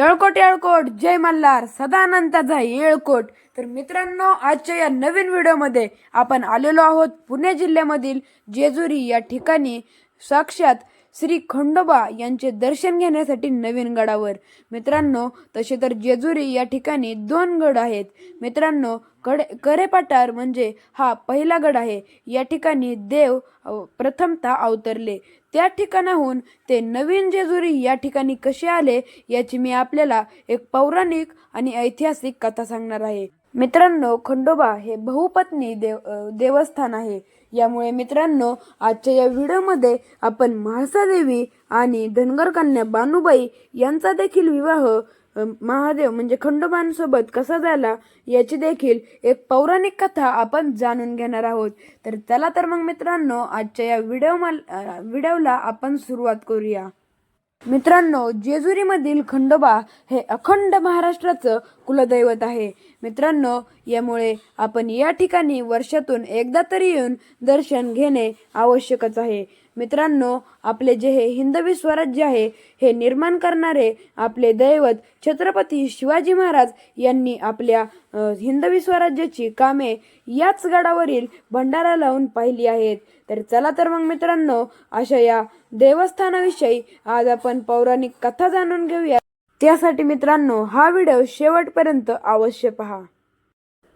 येळकोट येळकोट. जय मल्हार. सदानंदाचा येळकोट. तर मित्रांनो आजच्या या नवीन व्हिडिओमध्ये आपण आलेलो आहोत पुणे जिल्ह्यामधील जेजुरी या ठिकाणी. साक्षात श्री खंडोबा यांचे दर्शन घेण्यासाठी नवीन गडावर. मित्रांनो तसे तर जेजुरी या ठिकाणी दोन गड आहेत. मित्रांनो कडे करेपाटार म्हणजे हा पहिला गड आहे. या ठिकाणी देव प्रथमतः अवतरले. त्या ठिकाणाहून ते नवीन जेजुरी या ठिकाणी कसे आले याची मी आपल्याला एक पौराणिक आणि ऐतिहासिक कथा सांगणार आहे. मित्रांनो खंडोबा हे बहुपत्नी देव देवस्थान आहे. यामुळे मित्रांनो आजच्या या व्हिडिओमध्ये आपण म्हाळसा देवी आणि धनगर कन्या बानुबाई यांचा देखील विवाह महादेव म्हणजे खंडोबांसोबत कसा झाला याची देखील एक पौराणिक कथा आपण जाणून घेणार आहोत. तर चला तर मग मित्रांनो आजच्या या व्हिडिओ व्हिडिओला आपण सुरुवात करूया. मित्रांनो जेजुरीमधील खंडोबा हे अखंड महाराष्ट्राचं कुलदैवत आहे. मित्रांनो यामुळे आपण या ठिकाणी वर्षातून एकदा तरी येऊन दर्शन घेणे आवश्यकच आहे. मित्रांनो आपले जे हे हिंदवी स्वराज्य आहे हे निर्माण करणारे आपले दैवत छत्रपती शिवाजी महाराज यांनी आपल्या हिंदवी स्वराज्याची कामे याच गडावरील भंडारा लावून पाहिली आहेत. तर चला तर मग मित्रांनो अशा या देवस्थानाविषयी आज आपण पौराणिक कथा जाणून घेऊया. त्यासाठी मित्रांनो हा व्हिडिओ शेवटपर्यंत अवश्य पहा.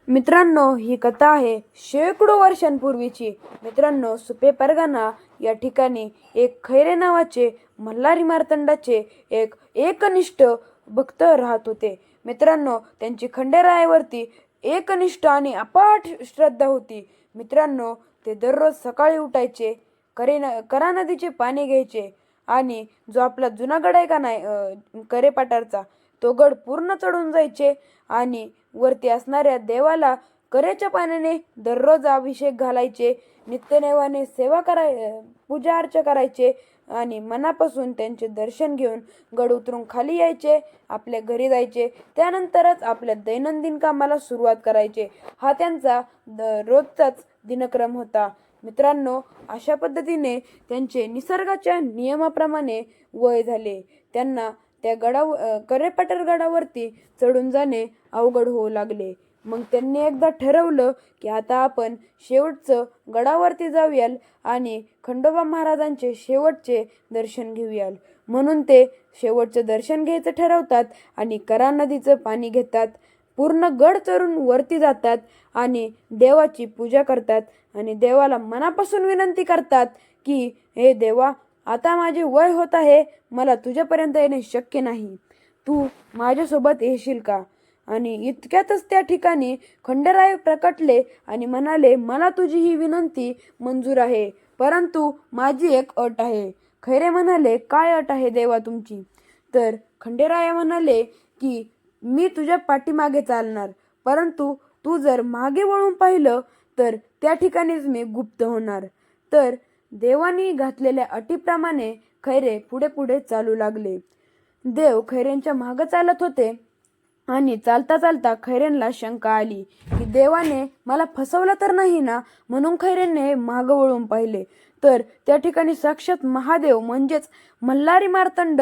मित्रांनो ही कथा आहे शेकडो वर्षांपूर्वीची. मित्रांनो सुपे परगणा या ठिकाणी एक खैरे नावाचे मल्हारी मार्तंडाचे एक एकनिष्ठ भक्त राहत होते. मित्रांनो त्यांची खंडेरायावरती एकनिष्ठ आणि अपाट श्रद्धा होती. मित्रांनो ते दररोज सकाळी उठायचे करे न करा नदीचे पाणी घ्यायचे आणि जो आपला जुना गड आहे का नाही अं, करेपाटारचा तो गड पूर्ण चढून जायचे आणि वरती असणाऱ्या देवाला करेच्या पाण्याने दररोज अभिषेक घालायचे नित्यनेवाने सेवा कराय पूजा अर्चा करायचे आणि मनापासून त्यांचे दर्शन घेऊन गड उतरून खाली यायचे आपल्या घरी जायचे. त्यानंतरच आपल्या दैनंदिन कामाला सुरुवात करायचे. हा त्यांचा द- रोजचाच दिनक्रम होता. मित्रांनो अशा पद्धतीने त्यांचे निसर्गाच्या नियमाप्रमाणे वय झाले. त्यांना त्या गडाव करेपाटर गडावरती चढून जाणे अवघड होऊ लागले. मग त्यांनी एकदा ठरवलं की आता आपण शेवटचं गडावरती जाऊयाल आणि खंडोबा महाराजांचे शेवटचे दर्शन घेऊयाल. म्हणून ते शेवटचं दर्शन घ्यायचं ठरवतात आणि करा नदीचं पाणी घेतात. पूर्ण गड चढून वरती जातात आणि देवाची पूजा करतात आणि देवाला मनापासून विनंती करतात की हे देवा आता माझे वय होत आहे मला तुझ्यापर्यंत येणे शक्य नाही. तू माझ्यासोबत येशील का? आणि इतक्यातच त्या ठिकाणी खंडराय प्रकटले आणि म्हणाले मला तुझी ही विनंती मंजूर आहे परंतु माझी एक अट आहे. खैरे म्हणाले काय अट आहे देवा तुमची? तर खंडेराया म्हणाले की मी तुझ्या पाठीमागे चालणार परंतु तू जर मागे वळून पाहिलं तर त्या ठिकाणीच मी गुप्त होणार. तर देवानी घातलेल्या अटीप्रमाणे खैरे पुढे पुढे चालू लागले. देव खैरेंच्या मागं चालत होते आणि चालता चालता खैरेंना शंका आली की देवाने मला फसवलं तर नाही ना? म्हणून खैरेंने मागं वळून पाहिले. तर त्या ठिकाणी साक्षात महादेव म्हणजेच मल्हारी मार्तंड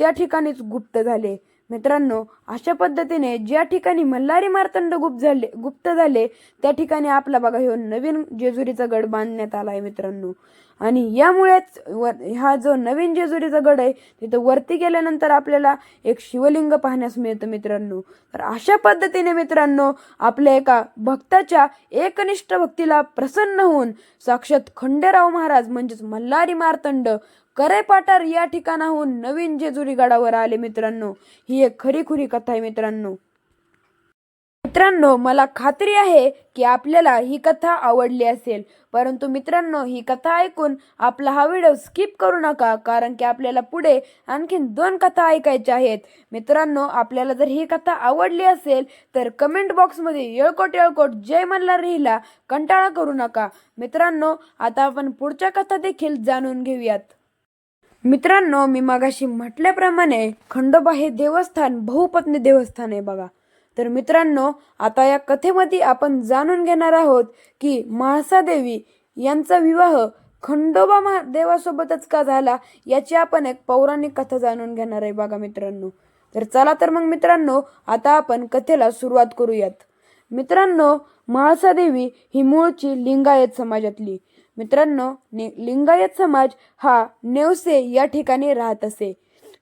त्या ठिकाणीच गुप्त झाले. मित्रांनो अशा पद्धतीने ज्या ठिकाणी मल्हारी मार्तंड गुप्त झाले गुप्त झाले त्या ठिकाणी आपला बघा ह्यो नवीन जेजुरीचा गड बांधण्यात आला आहे मित्रांनो. आणि यामुळेच वर हा जो नवीन जेजुरीचा गड आहे तिथं वरती गेल्यानंतर आपल्याला एक शिवलिंग पाहण्यास मिळतं मित्रांनो. तर अशा पद्धतीने मित्रांनो आपल्या एका भक्ताच्या एकनिष्ठ भक्तीला प्रसन्न होऊन साक्षात खंडेराव महाराज म्हणजेच मल्हारी मार्तंड करेपाटार या ठिकाणाहून नवीन जेजुरी गडावर आले मित्रांनो. ही एक खरीखुरी कथा आहे मित्रांनो. मित्रांनो मला खात्री आहे की आपल्याला ही कथा आवडली असेल. परंतु मित्रांनो ही कथा ऐकून आपला हा व्हिडिओ स्किप करू नका कारण की आपल्याला पुढे आणखीन दोन कथा ऐकायच्या आहेत. मित्रांनो आपल्याला जर ही कथा आवडली असेल तर कमेंट बॉक्समध्ये येळकोट येळकोट जय मल्हार रिहिला कंटाळा करू नका. मित्रांनो आता आपण पुढच्या कथा देखील जाणून घेऊयात. मित्रांनो मी मागाशी म्हटल्याप्रमाणे खंडोबा हे देवस्थान बहुपत्नी देवस्थान आहे बघा. तर मित्रांनो आता या कथेमध्ये आपण जाणून घेणार आहोत की म्हाळसादेवी यांचा विवाह खंडोबा महादेवासोबतच का झाला याची आपण एक पौराणिक कथा जाणून घेणार आहे बघा मित्रांनो. तर चला तर मग मित्रांनो आता आपण कथेला सुरुवात करूयात. मित्रांनो म्हाळसादेवी ही मूळची लिंगायत समाजातली. मित्रांनो नि- लिंगायत समाज हा नेवसे या ठिकाणी राहत असे.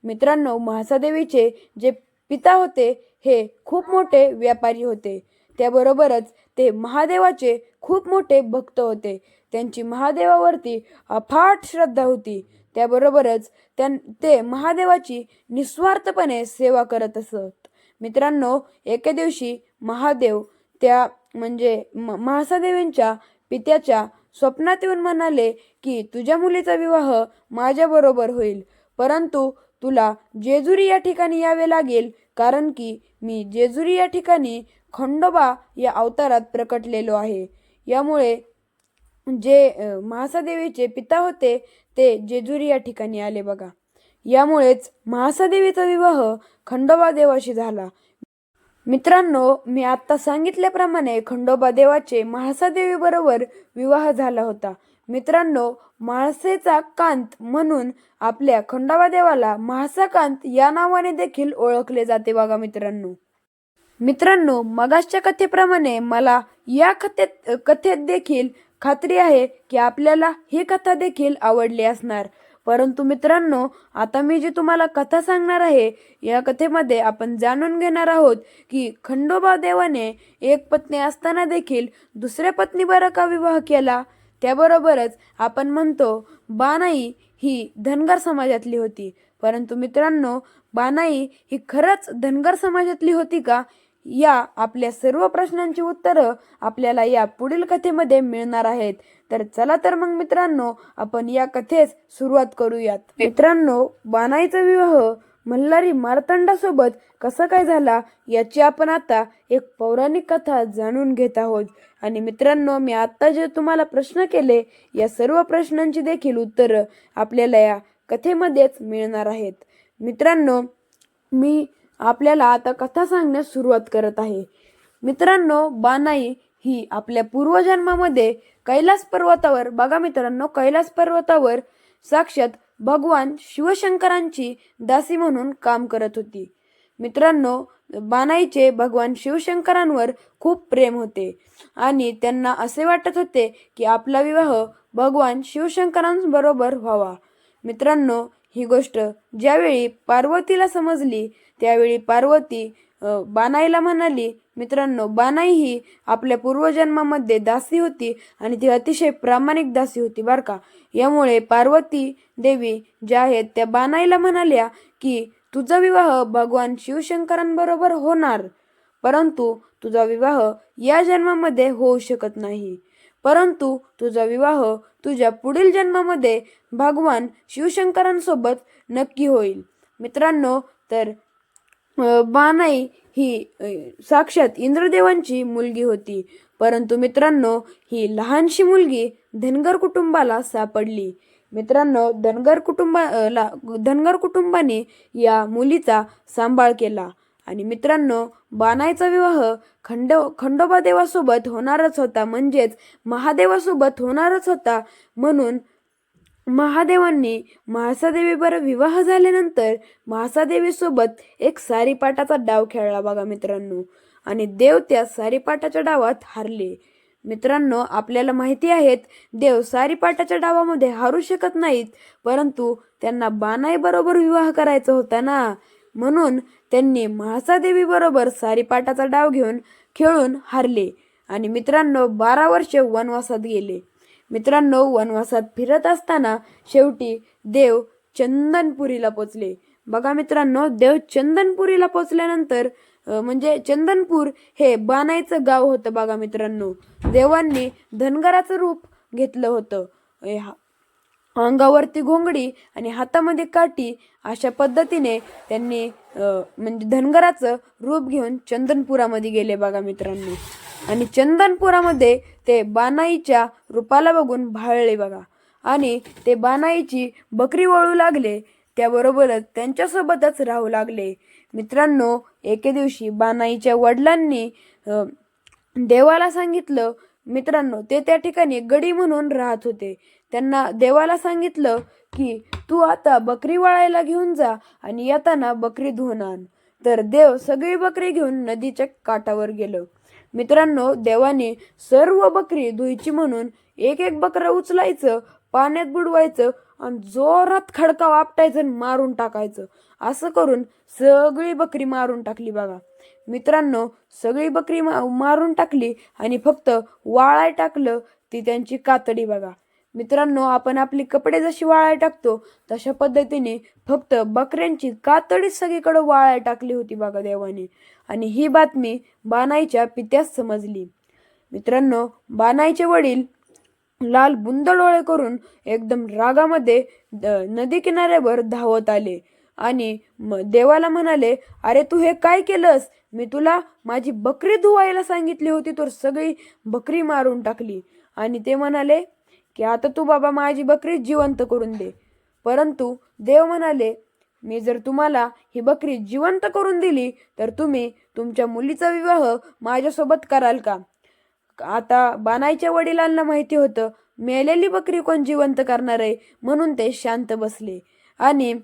मित्रांनो म्हाळसादेवीचे जे पिता होते हे खूप मोठे व्यापारी होते. त्याबरोबरच ते महादेवाचे खूप मोठे भक्त होते. त्यांची महादेवावरती अफाट श्रद्धा होती. त्याबरोबरच त्यां ते महादेवाची निस्वार्थपणे सेवा करत असत. मित्रांनो एके दिवशी महादेव त्या म्हणजे म- महासादेवींच्या पित्याच्या स्वप्नात येऊन म्हणाले की तुझ्या मुलीचा विवाह माझ्याबरोबर होईल. परंतु तुला जेजुरी या ठिकाणी यावे लागेल. कारण की मी जेजुरी या ठिकाणी खंडोबा या अवतारात प्रकटलेलो आहे. यामुळे जे महासादेवीचे पिता होते ते जेजुरी या ठिकाणी आले बघा. यामुळेच महासादेवीचा विवाह खंडोबा देवाशी झाला. मित्रांनो मी आत्ता सांगितल्याप्रमाणे खंडोबा देवाचे महासादेवीबरोबर विवाह झाला होता. मित्रांनो म्हाळसेचा कांत म्हणून आपल्या खंडोबा देवाला म्हाळसा कांत या नावाने देखील ओळखले जाते बघा मित्रांनो. मित्रांनो मगाशच्या कथेप्रमाणे मला या कथेत कथेत देखील खात्री आहे की आपल्याला ही कथा देखील आवडली असणार. परंतु मित्रांनो आता मी जी तुम्हाला कथा सांगणार आहे या कथेमध्ये आपण जाणून घेणार आहोत की खंडोबा देवाने एक पत्नी असताना देखील दुसऱ्या पत्नीबरोबर का विवाह केला? त्याबरोबरच आपण म्हणतो बानाई ही धनगर समाजातली होती. परंतु मित्रांनो बानाई ही खरंच धनगर समाजातली होती का? या आपल्या सर्व प्रश्नांची उत्तरं आपल्याला या पुढील कथेमध्ये मिळणार आहेत. तर चला तर मग मित्रांनो आपण या कथेस सुरुवात करूयात. मित्रांनो बानाईचा विवाह मल्हारी मार्तंडासोबत कसं काय झाला याची आपण आता एक पौराणिक कथा जाणून घेत आहोत. आणि मित्रांनो मी आत्ता जे तुम्हाला प्रश्न केले या सर्व प्रश्नांची देखील उत्तरं आपल्याला या कथेमध्येच मिळणार आहेत. मित्रांनो मी आपल्याला आता कथा सांगण्यास सुरुवात करत आहे. मित्रांनो बानाई ही आपल्या पूर्वजन्मामध्ये कैलास पर्वतावर बघा मित्रांनो कैलास पर्वतावर साक्षात भगवान शिवशंकरांची दासी म्हणून काम करत होती. मित्रांनो बानाईचे भगवान शिवशंकरांवर खूप प्रेम होते आणि त्यांना असे वाटत होते की आपला विवाह भगवान शिवशंकरांबरोबर व्हावा. मित्रांनो ही गोष्ट ज्यावेळी पार्वतीला समजली त्यावेळी पार्वती बाणाईला बानाईला म्हणाली मित्रांनो बानाई ही आपल्या पूर्वजन्मामध्ये दासी होती आणि ती अतिशय प्रामाणिक दासी होती बर का. यामुळे पार्वती देवी ज्या आहेत त्या बानाईला म्हणाल्या की तुझा विवाह भगवान शिवशंकरांबरोबर होणार परंतु तुझा विवाह या जन्मामध्ये होऊ शकत नाही. परंतु तुझा विवाह तुझ्या पुढील जन्मामध्ये भगवान शिवशंकरांसोबत नक्की होईल. मित्रांनो तर बाणाई बानाई ही साक्षात इंद्रदेवांची मुलगी होती. परंतु मित्रांनो ही लहानशी मुलगी धनगर कुटुंबाला सापडली. मित्रांनो धनगर कुटुंबाला धनगर कुटुंबाने या मुलीचा सांभाळ केला. आणि मित्रांनो बानाईचा विवाह खंड खंडोबा देवासोबत होणारच होता. म्हणजेच महादेवासोबत होणारच होता म्हणून महादेवांनी म्हाळसादेवीवर विवाह झाल्यानंतर म्हाळसादेवीसोबत एक सारीपाटाचा डाव खेळला बघा मित्रांनो. आणि देव त्या सारीपाटाच्या डावात हारले. मित्रांनो आपल्याला माहिती आहेत देव सारीपाटाच्या डावामध्ये हारू शकत नाहीत परंतु त्यांना बानाई बरोबर विवाह करायचा होता ना? म्हणून त्यांनी म्हाळसादेवी बरोबर सारीपाटाचा डाव घेऊन खेळून हारले. आणि मित्रांनो बारा वर्षे वनवासात गेले. मित्रांनो वनवासात फिरत असताना शेवटी देव चंदनपुरीला पोचले. बघा मित्रांनो देव चंदनपुरीला पोचल्यानंतर म्हणजे चंदनपूर हे बानायचं गाव होतं बघा मित्रांनो. देवांनी धनगराचं रूप घेतलं होतं. अंगावरती घोंगडी आणि हातामध्ये काठी अशा पद्धतीने त्यांनी म्हणजे धनगराचं रूप घेऊन चंदनपुरामध्ये गेले बघा मित्रांनो. आणि चंदनपुरामध्ये ते बानाईच्या रूपाला बघून भाळले बघा. आणि ते बानाईची बकरी वळू लागले त्याबरोबरच त्यांच्यासोबतच राहू लागले. मित्रांनो एके दिवशी बानाईच्या वडिलांनी देवाला सांगितलं मित्रांनो ते त्या ठिकाणी गडी म्हणून राहत होते. त्यांना देवाला सांगितलं की तू आता बकरी वळायला घेऊन जा आणि येताना बकरी धुवून आण. तर देव सगळी बकरी घेऊन नदीच्या काठावर गेलं. मित्रांनो देवाने सर्व बकरी धुईची म्हणून एक एक बकरा उचलायचं पाण्यात बुडवायचं आणि जोरात खडका वापटायचं आणि मारून टाकायचं. असं करून सगळी बकरी मारून टाकली बघा. मित्रांनो सगळी बकरी मा- मारून टाकली आणि फक्त वाळाय टाकलं ती त्यांची कातडी बघा. मित्रांनो आपण आपली कपडे जशी वाळाय टाकतो तशा पद्धतीने फक्त बकऱ्यांची कातडीच सगळीकडे वाळाय टाकली होती बघा देवाने. आणि ही बातमी बानाईच्या पित्यास समजली. मित्रांनो बानाईचे वडील लाल बुंद डोळे करून एकदम रागामध्ये नदी किनाऱ्यावर धावत आले. आणि म- देवाला म्हणाले अरे तू हे काय केलंस? मी तुला माझी बकरी धुवायला सांगितली होती तर सगळी बकरी मारून टाकली. आणि ते म्हणाले की आता तू बाबा माझी बकरी जिवंत करून दे. परंतु देव म्हणाले मी जर तुम्हाला ही बकरी जिवंत करून दिली तर तुम्ही तुमच्या मुलीचा विवाह माझ्यासोबत कराल का? आता बानाईच्या वडिलांना माहिती होतं मेलेली बकरी कोण जिवंत करणार आहे म्हणून ते शांत बसले. आणि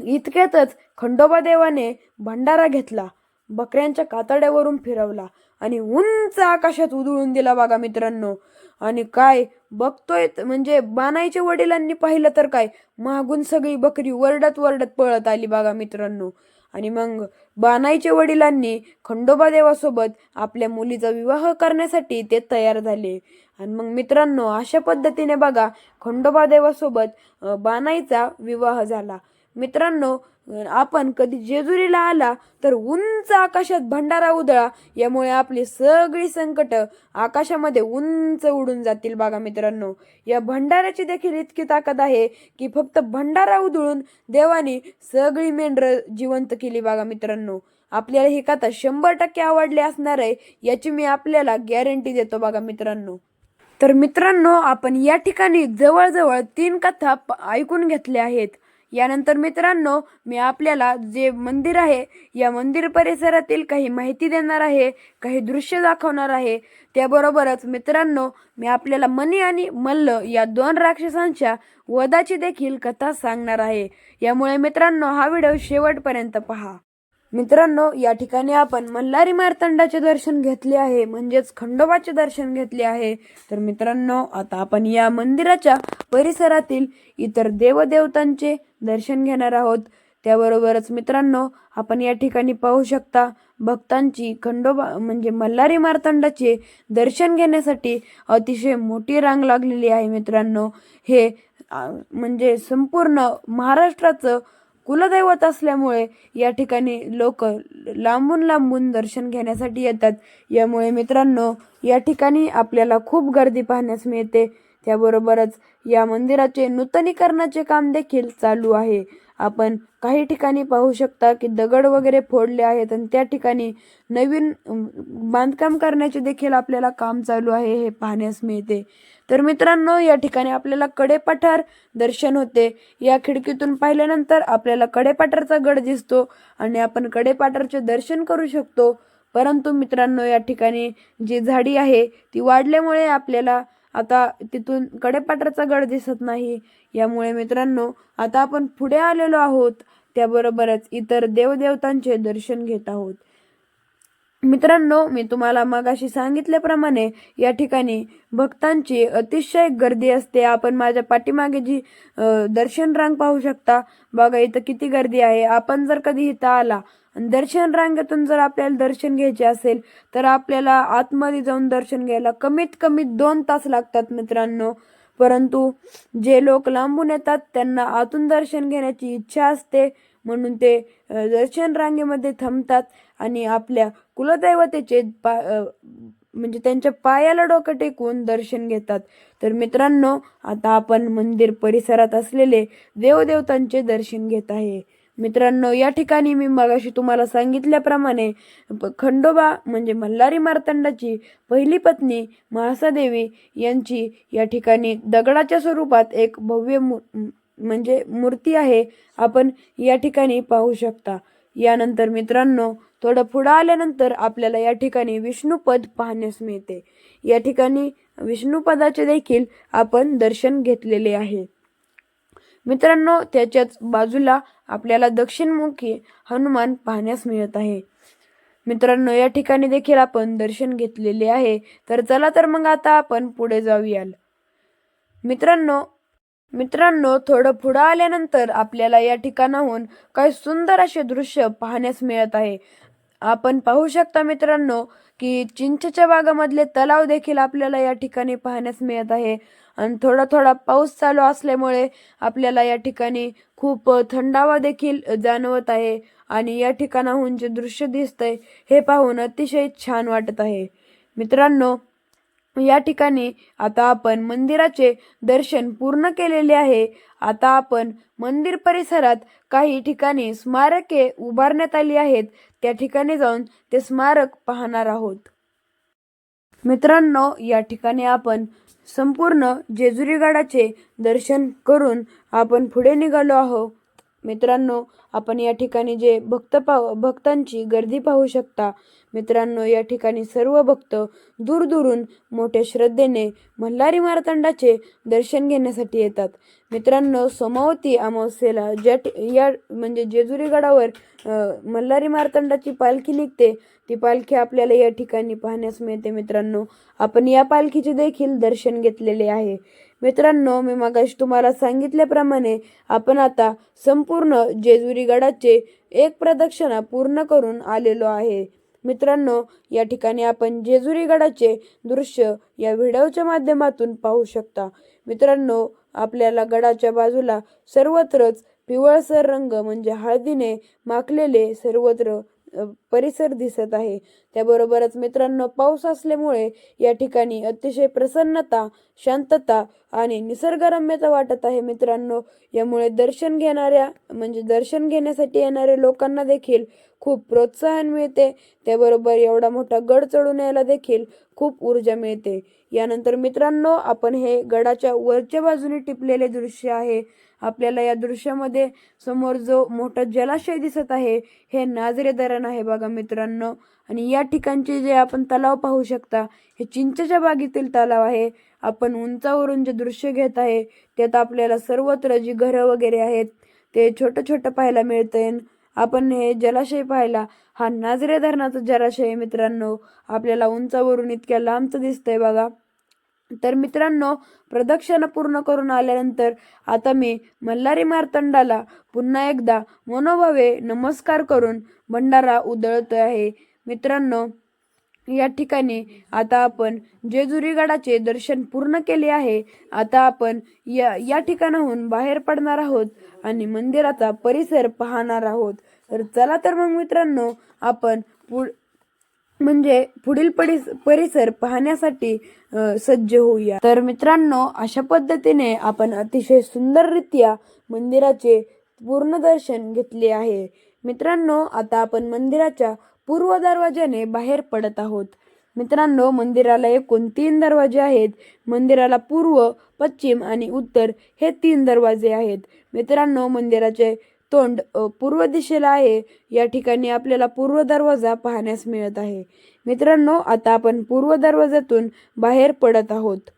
इतक्यातच खंडोबा देवाने भंडारा घेतला बकऱ्यांच्या कातड्यावरून फिरवला. आणि उंच आकाशात उधळून दिला बघा मित्रांनो. आणि काय बघतोय म्हणजे बानाईच्या वडिलांनी पाहिलं तर काय मागून सगळी बकरी वरडत वरडत पळत आली बघा मित्रांनो. आणि मग बानाईच्या वडिलांनी खंडोबा देवासोबत आपल्या मुलीचा विवाह करण्यासाठी ते तयार झाले. आणि मग मित्रांनो अशा पद्धतीने बघा खंडोबा देवासोबत बानाईचा विवाह झाला. मित्रांनो आपण कधी जेजुरीला आला तर उंच आकाशात भंडारा उधळा. यामुळे आपली सगळी संकट आकाशामध्ये उंच उडून जातील बघा मित्रांनो. या भंडाऱ्याची देखील इतकी ताकद आहे की फक्त भंडारा उधळून देवाने सगळी मेंढर जिवंत केली बघा मित्रांनो. आपल्याला ही कथा शंभर टक्के आवडली असणार आहे याची मी आपल्याला गॅरंटी देतो बघा मित्रांनो. तर मित्रांनो आपण या ठिकाणी जवळजवळ तीन कथा ऐकून घेतल्या आहेत. यानंतर मित्रांनो मी आपल्याला जे मंदिर आहे या मंदिर परिसरातील काही माहिती देणार आहे काही दृश्य दाखवणार आहे त्याबरोबरच मित्रांनो मी आपल्याला मनी आणि मल्ल या दोन राक्षसांच्या वधाची देखील कथा सांगणार आहे. यामुळे मित्रांनो हा व्हिडिओ शेवटपर्यंत पहा. मित्रांनो या ठिकाणी आपण मल्हारी मार्तंडाचे दर्शन घेतले आहे म्हणजेच खंडोबाचे दर्शन घेतले आहे. तर मित्रांनो आता आपण या मंदिराच्या परिसरातील इतर देवदेवतांचे दर्शन घेणार आहोत. त्याबरोबरच मित्रांनो आपण या ठिकाणी पाहू शकता भक्तांची खंडोबा म्हणजे मल्हारी मार्तंडाचे दर्शन घेण्यासाठी अतिशय मोठी रांग लागलेली आहे मित्रांनो. हे म्हणजे संपूर्ण महाराष्ट्राचं कुलदैवत असल्यामुळे या ठिकाणी लोक लांबून लांबून दर्शन घेण्यासाठी येतात. यामुळे मित्रांनो या ठिकाणी आपल्याला खूप गर्दी पाहण्यास मिळते. त्याबरोबरच या मंदिराचे नूतनीकरणाचे काम देखील चालू आहे. आपण काही ठिकाणी पाहू शकता की दगड वगैरे फोडले आहेत आणि त्या ठिकाणी नवीन बांधकाम करण्याचे देखील आपल्याला काम चालू आहे हे पाहण्यास मिळते. तर मित्रांनो या ठिकाणी आपल्याला कडेपठार दर्शन होते. या खिडकीतून पाहिल्यानंतर आपल्याला कडेपाठारचा गड दिसतो आणि आपण कडेपाठारचे दर्शन करू शकतो. परंतु मित्रांनो या ठिकाणी जी झाडी आहे ती वाढल्यामुळे आपल्याला आता तिथून कडेपाठारचा गड दिसत नाही. यामुळे मित्रांनो आता आपण पुढे आलेलो आहोत. त्याबरोबरच इतर देवदेवतांचे दर्शन घेत आहोत. मित्रांनो मी तुम्हाला मगाशी सांगितल्याप्रमाणे या ठिकाणी भक्तांची अतिशय गर्दी असते. आपण माझ्या पाठीमागे जी दर्शन रांग पाहू शकता. बघा इथं किती गर्दी आहे. आपण जर कधी इथं आला दर्शन रांगेतून जर आपल्याला दर्शन घ्यायचे असेल तर आपल्याला आतमध्ये जाऊन दर्शन घ्यायला कमीत कमी दोन तास लागतात मित्रांनो. परंतु जे लोक लांबून येतात त्यांना आतून दर्शन घेण्याची इच्छा असते. म्हणून ते दर्शन रांगेमध्ये थांबतात. आणि आपल्या कुलदैवतेचे पा म्हणजे त्यांच्या पायाला डोकं टेकून दर्शन घेतात. तर मित्रांनो आता आपण मंदिर परिसरात असलेले देवदेवतांचे दर्शन घेत आहे. मित्रांनो या ठिकाणी मी मगाशी तुम्हाला सांगितल्याप्रमाणे प- खंडोबा म्हणजे मल्हारी मार्तंडाची पहिली पत्नी महासादेवी यांची या ठिकाणी दगडाच्या स्वरूपात एक भव्य मू म्हणजे मूर्ती आहे. आपण या ठिकाणी पाहू शकता. यानंतर मित्रांनो थोडं पुढं आल्यानंतर आपल्याला या ठिकाणी विष्णुपद पाहण्यास मिळते. या ठिकाणी विष्णुपदाचे देखील आपण दर्शन घेतलेले आहे. मित्रांनो त्याच्याच बाजूला आपल्याला दक्षिणमुखी हनुमान पाहण्यास मिळत आहे. मित्रांनो या ठिकाणी देखील आपण दर्शन घेतलेले आहे. तर चला तर मग आता आपण पुढे जाऊयाल मित्रांनो मित्रांनो थोडं पुढं आल्यानंतर आपल्याला या ठिकाणाहून काही सुंदर असे दृश्य पाहण्यास मिळत आहे. आपण पाहू शकता मित्रांनो की चिंचेच्या बागामधले तलाव देखील आपल्याला या ठिकाणी पाहण्यास मिळत आहे. आणि थोडा थोडा पाऊस चालू असल्यामुळे आपल्याला या ठिकाणी खूप थंडावा देखील जाणवत आहे. आणि या ठिकाणाहून जे दृश्य दिसतंय हे पाहून अतिशय छान वाटत आहे. मित्रांनो या ठिकाणी आता आपण मंदिराचे दर्शन पूर्ण केलेले आहे. आता आपण मंदिर परिसरात काही ठिकाणी स्मारके उभारण्यात आली आहेत. त्या ठिकाणी जाऊन ते स्मारक पाहणार आहोत. मित्रांनो या ठिकाणी आपण संपूर्ण जेजुरी गडाचे दर्शन करून आपण पुढे निघालो आहोत. मित्रांनो आपण या ठिकाणी जे भक्त पाव भक्तांची गर्दी पाहू शकता. मित्रांनो या ठिकाणी सर्व भक्त दूरदूरून मोठ्या श्रद्धेने मल्हारी मार्तंडाचे दर्शन घेण्यासाठी येतात. मित्रांनो सोमावती अमावस्येला ज्या या म्हणजे जेजुरी गडावर मल्हारी मार्तंडाची पालखी निघते. ती पालखी आपल्याला या ठिकाणी पाहण्यास मिळते मित्रांनो. आपण या पालखीचे देखील दर्शन घेतलेले आहे. मित्रांनो मी मगाशी तुम्हाला सांगितल्याप्रमाणे आपण आता संपूर्ण जेजुरी गडाचे एक प्रदक्षिणा पूर्ण करून आलेलो आहे. मित्रांनो या ठिकाणी आपण जेजुरी गडाचे दृश्य या व्हिडिओच्या माध्यमातून पाहू शकता. मित्रांनो आपल्याला गडाच्या बाजूला सर्वत्रच पिवळसर रंग म्हणजे हळदीने माखलेले सर्वत्र परिसर दिसत आहे. त्याबरोबरच मित्रांनो पाऊस असल्यामुळे या ठिकाणी अतिशय प्रसन्नता शांतता आणि निसर्गरम्यता वाटत आहे मित्रांनो. यामुळे दर्शन घेणाऱ्या म्हणजे दर्शन घेण्यासाठी येणाऱ्या लोकांना देखील खूप प्रोत्साहन मिळते. त्याबरोबर एवढा मोठा गड चढून यायला देखील खूप ऊर्जा मिळते. यानंतर मित्रांनो आपण हे गडाच्या वरच्या बाजूने टिपलेले दृश्य आहे. आपल्याला या दृश्यामध्ये समोर जो मोठा जलाशय दिसत आहे हे नाजरे धरण आहे बघा मित्रांनो. आणि या ठिकाणचे जे आपण तलाव पाहू शकता हे चिंचेच्या बागेतील तलाव आहे. आपण उंचावरून जे दृश्य घेत आहे त्यात आपल्याला सर्वत्र जी घरं वगैरे आहेत ते छोटं छोटं पाहायला मिळतंय. आपण हे जलाशय पाहिला हा नाजरे धरणाचा जलाशय मित्रांनो. आपल्याला उंचावरून इतक्या लांबचं दिसतंय बघा. तर मित्रांनो प्रदक्षिणा पूर्ण करून आल्यानंतर आता मी मल्हारी मार्तंडाला पुन्हा एकदा मनोभावे नमस्कार करून भंडारा उधळत आहे. मित्रांनो या ठिकाणी आता आपण जेजुरी गडाचे दर्शन पूर्ण केले आहे. आता आपण या या ठिकाणाहून बाहेर पडणार आहोत आणि मंदिराचा परिसर पाहणार आहोत. तर चला तर मग मित्रांनो आपण पुढ म्हणजे पुढील परिस परिसर पाहण्यासाठी सज्ज होऊया. तर मित्रांनो अशा पद्धतीने आपण अतिशय सुंदररित्या मंदिराचे पूर्ण दर्शन घेतले आहे. मित्रांनो आता आपण मंदिराच्या पूर्व दरवाज्याने बाहेर पडत आहोत. मित्रांनो मंदिराला एकूण तीन दरवाजे आहेत. मंदिराला पूर्व पश्चिम आणि उत्तर हे तीन दरवाजे आहेत. मित्रांनो मंदिराचे तोंड पूर्व दिशेला आहे. या ठिकाणी आपल्याला पूर्व दरवाजा पाहण्यास मिळत आहे. मित्रांनो आता आपण पूर्व दरवाजातून बाहेर पडत आहोत.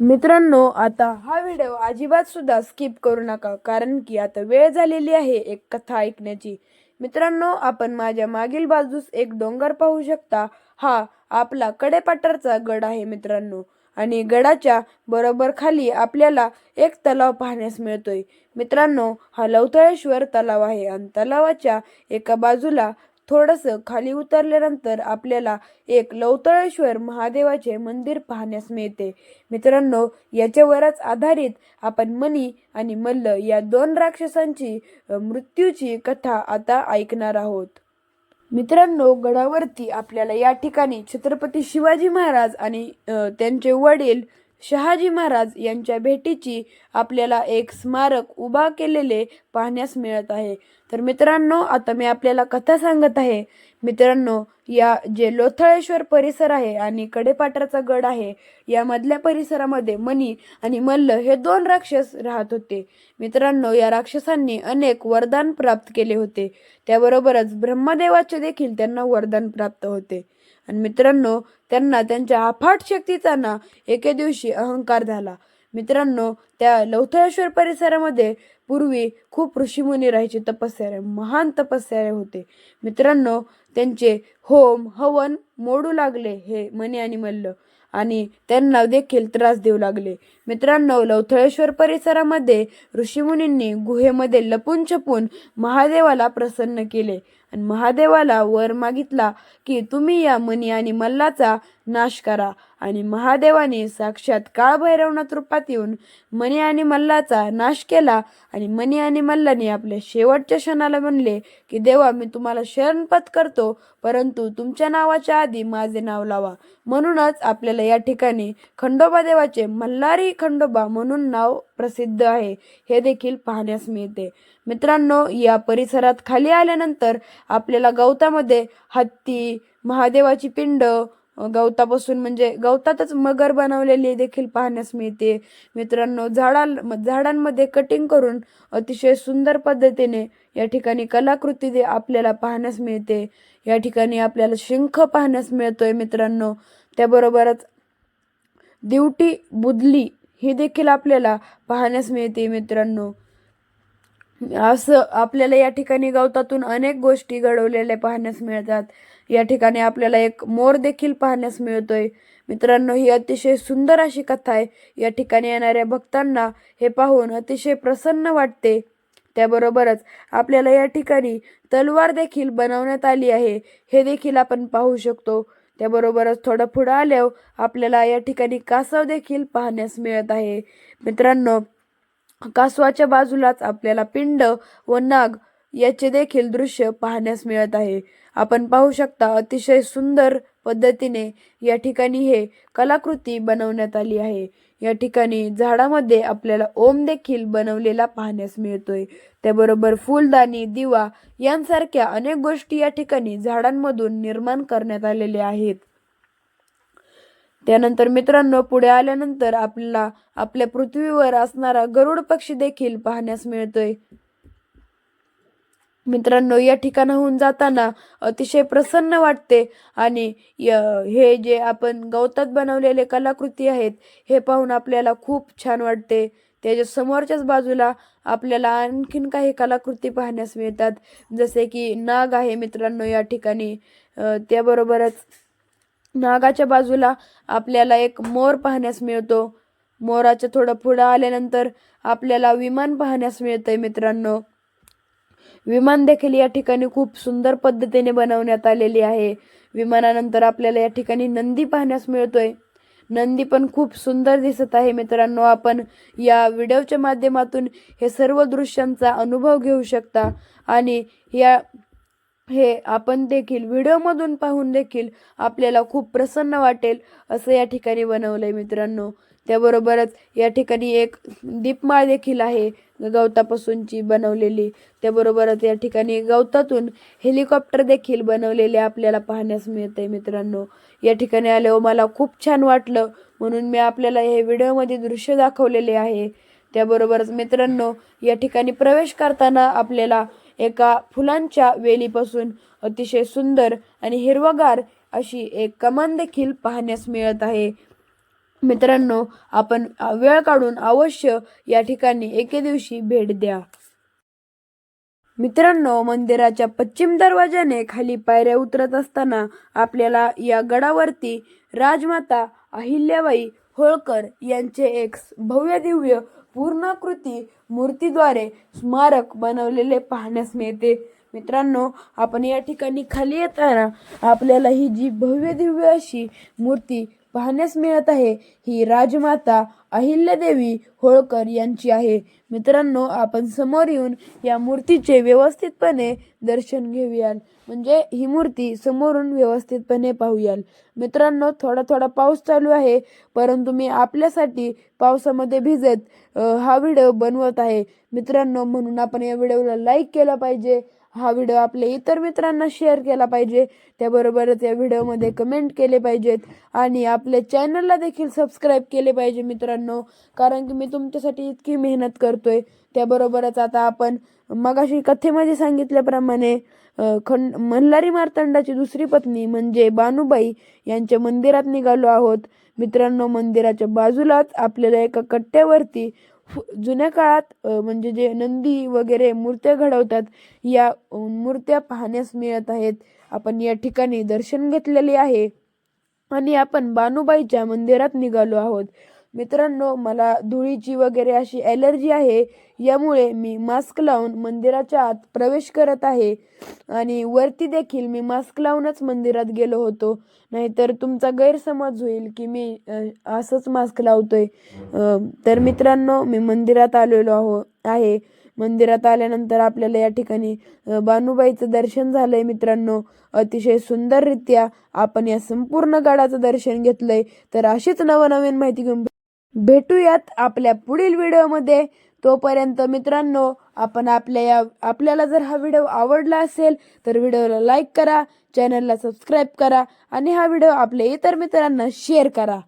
मित्रांनो आता हा व्हिडिओ अजिबात सुद्धा स्किप करू नका कारण की आता वेळ झालेली आहे एक कथा ऐकण्याची. मित्रांनो आपण माझ्या मागील बाजूस एक डोंगर पाहू शकता. हा आपला कडेपाटरचा गड आहे मित्रांनो. आणि गडाच्या बरोबर खाली आपल्याला एक तलाव पाहण्यास मिळतोय. मित्रांनो हा लवथळेश्वर तलाव आहे आणि तलावाच्या एका बाजूला थोडंसं खाली उतरल्यानंतर आपल्याला एक लवतळेश्वर महादेवाचे मंदिर पाहण्यास मिळते. मित्रांनो याच्यावरच आधारित आपण मनी आणि मल्ल या दोन राक्षसांची मृत्यूची कथा आता ऐकणार आहोत. मित्रांनो गडावरती आपल्याला या ठिकाणी छत्रपती शिवाजी महाराज आणि त्यांचे वडील शहाजी महाराज यांच्या भेटीची आपल्याला एक स्मारक उभा केलेले पाहण्यास मिळत आहे. तर मित्रांनो आता मी आपल्याला कथा सांगत आहे. मित्रांनो या जे लोथळेश्वर परिसर आहे आणि कडेपाटरचा गड आहे या मधल्या परिसरामध्ये मनी आणि मल्ल हे दोन राक्षस राहत होते. मित्रांनो या राक्षसांनी अनेक वरदान प्राप्त केले होते. त्याबरोबरच ब्रह्मदेवाचे देखील त्यांना वरदान प्राप्त होते. आणि मित्रांनो त्यांना त्यांच्या अफाट शक्तीचा ना एके दिवशी अहंकार झाला. मित्रांनो त्या लवथळेश्वर परिसरामध्ये पूर्वी खूप ऋषीमुनी राहायचे तपस्या महान तपस्या होते. मित्रांनो त्यांचे होम हवन मोडू लागले हे मनी आणि मल्ल. आणि त्यांना देखील त्रास देऊ लागले. मित्रांनो लवथळेश्वर परिसरामध्ये ऋषीमुनींनी गुहेमध्ये लपून छपून महादेवाला प्रसन्न केले. आणि महादेवाला वर मागितला की तुम्ही या मनी आणि मल्लाचा नाश करा. आणि महादेवाने साक्षात काळभैरवनाथ रूपात येऊन मणी आणि मल्लाचा नाश केला. आणि मणी आणि मल्लाने आपल्या शेवटच्या क्षणाला म्हणले की देवा मी तुम्हाला शरणपत करतो परंतु तुमच्या नावाच्या आधी माझे नाव लावा. म्हणूनच आपल्याला या ठिकाणी खंडोबा देवाचे मल्हारी खंडोबा म्हणून नाव प्रसिद्ध आहे. हे देखील पाहण्यास मिळते. मित्रांनो या परिसरात खाली आल्यानंतर आपल्याला गवतामध्ये हत्ती महादेवाची पिंड गवतापासून म्हणजे गवतातच मगर बनवलेली देखील पाहण्यास मिळते. मित्रांनो झाडा झाडांमध्ये कटिंग करून अतिशय सुंदर पद्धतीने या ठिकाणी कलाकृती दे आपल्याला पाहण्यास मिळते. या ठिकाणी आपल्याला शंख पाहण्यास मिळतोय मित्रांनो. त्याबरोबरच दिवटी बुदली ही देखील आपल्याला पाहण्यास मिळते मित्रांनो. असं आपल्याला या ठिकाणी गवतातून अनेक गोष्टी घडवलेल्या पाहण्यास मिळतात. या ठिकाणी आपल्याला एक मोर देखील पाहण्यास मिळतोय. मित्रांनो ही अतिशय सुंदर अशी कथा आहे. या ठिकाणी येणाऱ्या भक्तांना हे पाहून अतिशय प्रसन्न वाटते. त्याबरोबरच आपल्याला या ठिकाणी तलवार देखील बनवण्यात आली आहे. हे देखील आपण पाहू शकतो. त्याबरोबरच थोडं पुढं आल्यावर आपल्याला या ठिकाणी कासव देखील पाहण्यास मिळत आहे. मित्रांनो कासवाच्या बाजूलाच आपल्याला पिंड व नाग याचे देखील दृश्य पाहण्यास मिळत आहे. आपण पाहू शकता अतिशय सुंदर पद्धतीने या ठिकाणी हे कलाकृती बनवण्यात आली आहे. या ठिकाणी झाडामध्ये आपल्याला ओम देखील बनवलेला पाहण्यास मिळतोय. त्याबरोबर फुलदाणी दिवा यांसारख्या अनेक गोष्टी या ठिकाणी झाडांमधून निर्माण करण्यात आलेल्या आहेत. त्यानंतर मित्रांनो पुढे आल्यानंतर आपल्याला आपल्या पृथ्वीवर असणारा गरुड पक्षी देखील पाहण्यास मिळतोय. मित्रांनो या ठिकाणाहून जाताना अतिशय प्रसन्न वाटते आणि य- हे जे आपण गवतात बनवलेले कलाकृती आहेत हे पाहून आपल्याला खूप छान वाटते. त्याच्या समोरच्याच बाजूला आपल्याला आणखीन काही कलाकृती पाहण्यास मिळतात. जसे की नाग आहे मित्रांनो या ठिकाणी. त्याबरोबरच नागाच्या बाजूला आपल्याला एक मोर पाहण्यास मिळतो. मोराच्या थोडं पुढं आल्यानंतर आपल्याला विमान पाहण्यास मिळतंय मित्रांनो. विमान देखील या ठिकाणी खूप सुंदर पद्धतीने बनवण्यात आलेली आहे. विमानानंतर आपल्याला या ठिकाणी नंदी पाहण्यास मिळतोय. नंदी पण खूप सुंदर दिसत आहे मित्रांनो. आपण या व्हिडिओच्या माध्यमातून हे सर्व दृश्यांचा अनुभव घेऊ शकता आणि या हे आपण देखील व्हिडिओमधून पाहून देखील आपल्याला खूप प्रसन्न वाटेल असं या ठिकाणी बनवलंय मित्रांनो. त्याबरोबरच या ठिकाणी एक दीपमाळ देखील आहे गवतापासूनची बनवलेली. त्याबरोबरच या ठिकाणी गवतातून हेलिकॉप्टर देखील बनवलेले आपल्याला पाहण्यास मिळते मित्रांनो. या ठिकाणी आल्यावर मला खूप छान वाटलं म्हणून मी आपल्याला हे व्हिडिओमध्ये दृश्य दाखवलेले आहे. त्याबरोबरच मित्रांनो या ठिकाणी प्रवेश करताना आपल्याला एका फुलांच्या वेलीपासून अतिशय सुंदर आणि हिरवगार अशी एक कमान देखील पाहण्यास मिळत आहे. मित्रांनो आपण वेळ काढून अवश्य या ठिकाणी एके दिवशी भेट द्या. मित्रांनो मंदिराच्या पश्चिम दरवाजाने खाली पायऱ्या उतरत असताना आपल्याला या गडावरती राजमाता अहिल्याबाई होळकर यांचे एक भव्य दिव्य पूर्णाकृती मूर्तीद्वारे स्मारक बनवलेले पाहण्यास मिळते. मित्रांनो आपण या ठिकाणी खाली येताना आपल्याला ही जी भव्य दिव्य अशी मूर्ती पाहण्यास मिळत आहे. ही राजमाता अहिल्यादेवी होळकर यांची आहे. मित्रांनो आपण समोर येऊन या मूर्तीचे व्यवस्थितपणे दर्शन घेऊयाल. म्हणजे ही मूर्ती समोरून व्यवस्थितपणे पाहूयाल. मित्रांनो थोडा थोडा पाऊस चालू आहे परंतु मी आपल्यासाठी पावसामध्ये भिजत हा व्हिडिओ बनवत आहे. मित्रांनो म्हणून आपण या व्हिडिओला लाईक केला पाहिजे. हा व्हिडिओ आपल्या इतर मित्रांना शेअर केला पाहिजे. त्याबरोबरच या व्हिडिओमध्ये कमेंट केले पाहिजेत आणि आपल्या चॅनलला देखील सबस्क्राईब केले पाहिजे मित्रांनो. कारण की मी तुमच्यासाठी इतकी मेहनत करतोय. त्याबरोबरच आता आपण मगाशी कथेमध्ये सांगितल्याप्रमाणे खंड मल्हारी मार्तंडाची दुसरी पत्नी म्हणजे बानुबाई यांच्या मंदिरात निघालो आहोत. मित्रांनो मंदिराच्या बाजूलाच आपल्याला एका कट्ट्यावरती जुन्या काळात म्हणजे जे नंदी वगैरे मूर्त्या घडवतात या मूर्त्या पाहण्यास मिळत आहेत. आपण या ठिकाणी दर्शन घेतलेले आहे. आणि आपण बानुबाईच्या मंदिरात निघालो आहोत. मित्रांनो मला धुळीची वगैरे अशी ॲलर्जी आहे यामुळे मी मास्क लावून मंदिराच्या आत प्रवेश करत आहे. आणि वरती देखील मी मास्क लावूनच मंदिरात गेलो होतो. नाहीतर तुमचा गैरसमज होईल की मी असंच मास्क लावतोय. तर मित्रांनो मी मंदिरात आलेलो आहो आहे. मंदिरात आल्यानंतर आपल्याला या ठिकाणी बानुबाईचं दर्शन झालंय मित्रांनो. अतिशय सुंदररित्या आपण या संपूर्ण गडाचं दर्शन घेतलंय. तर अशीच नवनवीन माहिती घेऊन भेटूयात आपल्या पुढील व्हिडिओमध्ये. तोपर्यंत मित्रांनो आपण आपल्या या आपल्याला जर हा व्हिडिओ आवडला असेल तर व्हिडिओला लाईक करा चॅनलला सबस्क्राईब करा आणि हा व्हिडिओ आपल्या इतर मित्रांना शेअर करा.